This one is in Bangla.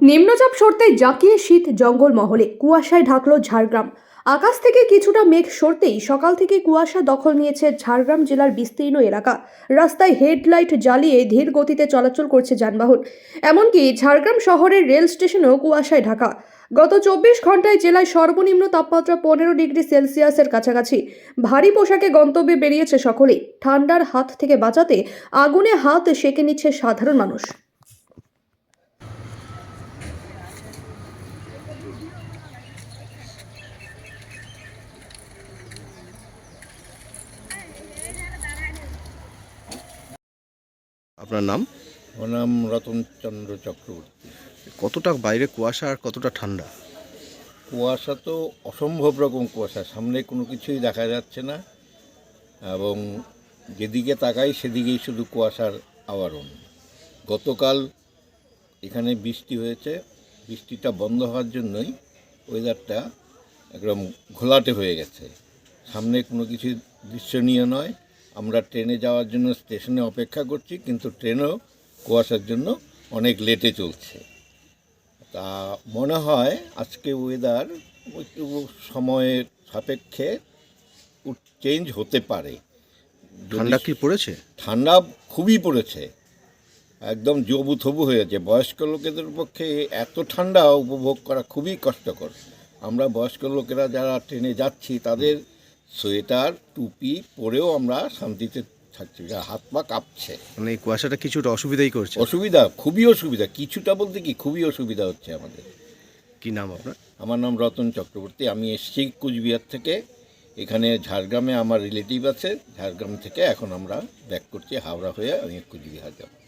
নিম্নচাপ সরতে জাঁকিয়ে শীত জঙ্গল মহলে কুয়াশায় ঢাকলো ঝাড়গ্রাম। আকাশ থেকে কিছুটা মেঘ সরতেই সকাল থেকে কুয়াশা দখল নিয়েছে ঝাড়গ্রাম জেলার বিস্তীর্ণ এলাকা। রাস্তায় হেডলাইট জ্বালিয়ে ধীর গতিতে চলাচল করছে যানবাহন। এমনকি ঝাড়গ্রাম শহরের রেল স্টেশনেও কুয়াশায় ঢাকা। গত চব্বিশ ঘন্টায় জেলায় সর্বনিম্ন তাপমাত্রা পনেরো ডিগ্রি সেলসিয়াসের কাছাকাছি। ভারী পোশাকে গন্তব্যে বেরিয়েছে সকলেই। ঠান্ডার হাত থেকে বাঁচাতে আগুনে হাত সেঁকে নিচ্ছে সাধারণ মানুষ। আপনার নাম? ওর নাম রতনচন্দ্র চক্রবর্তী। কতটা বাইরে কুয়াশা আর কতটা ঠান্ডা? কুয়াশা তো অসম্ভব রকম কুয়াশা সামনে কোনো কিছুই দেখা যাচ্ছে না এবং যেদিকে তাকাই সেদিকেই শুধু কুয়াশার আবরণ। গতকাল এখানে বৃষ্টি হয়েছে বৃষ্টিটা বন্ধ হওয়ার জন্যই ওয়েদারটা একদম ঘোলাটে হয়ে গেছে। সামনে কোনো কিছু দৃশ্যনীয় নয় আমরা ট্রেনে যাওয়ার জন্য স্টেশনে অপেক্ষা করছি কিন্তু ট্রেনও কুয়াশার জন্য অনেক লেটে চলছে। তা মনে হয় আজকে ওয়েদার একটু সময়ের সাপেক্ষে চেঞ্জ হতে পারে। ঠান্ডা কি পড়েছে? ঠান্ডা খুবই পড়েছে। একদম জবু থবু হয়ে যাচ্ছে বয়স্ক লোকেদের পক্ষে এত ঠান্ডা উপভোগ করা খুবই কষ্টকর। আমরা বয়স্ক লোকেরা যারা ট্রেনে যাচ্ছি তাদের সোয়েটার টুপি পরেও আমরা শান্তিতে থাকছি হাত পা কাঁপছে। মানে এই কুয়াশাটা কিছুটা অসুবিধাই করছে। অসুবিধা খুবই অসুবিধা কিছুটা বলতে কি খুবই অসুবিধা হচ্ছে আমাদের। কি নাম আপনার? আমার নাম রতন চক্রবর্তী আমি এসছি কুচবিহার থেকে। এখানে ঝাড়গ্রামে আমার রিলেটিভ আছে ঝাড়গ্রাম থেকে এখন আমরা ব্যাক করছি হাওড়া হয়ে আমি কুচবিহার যাব।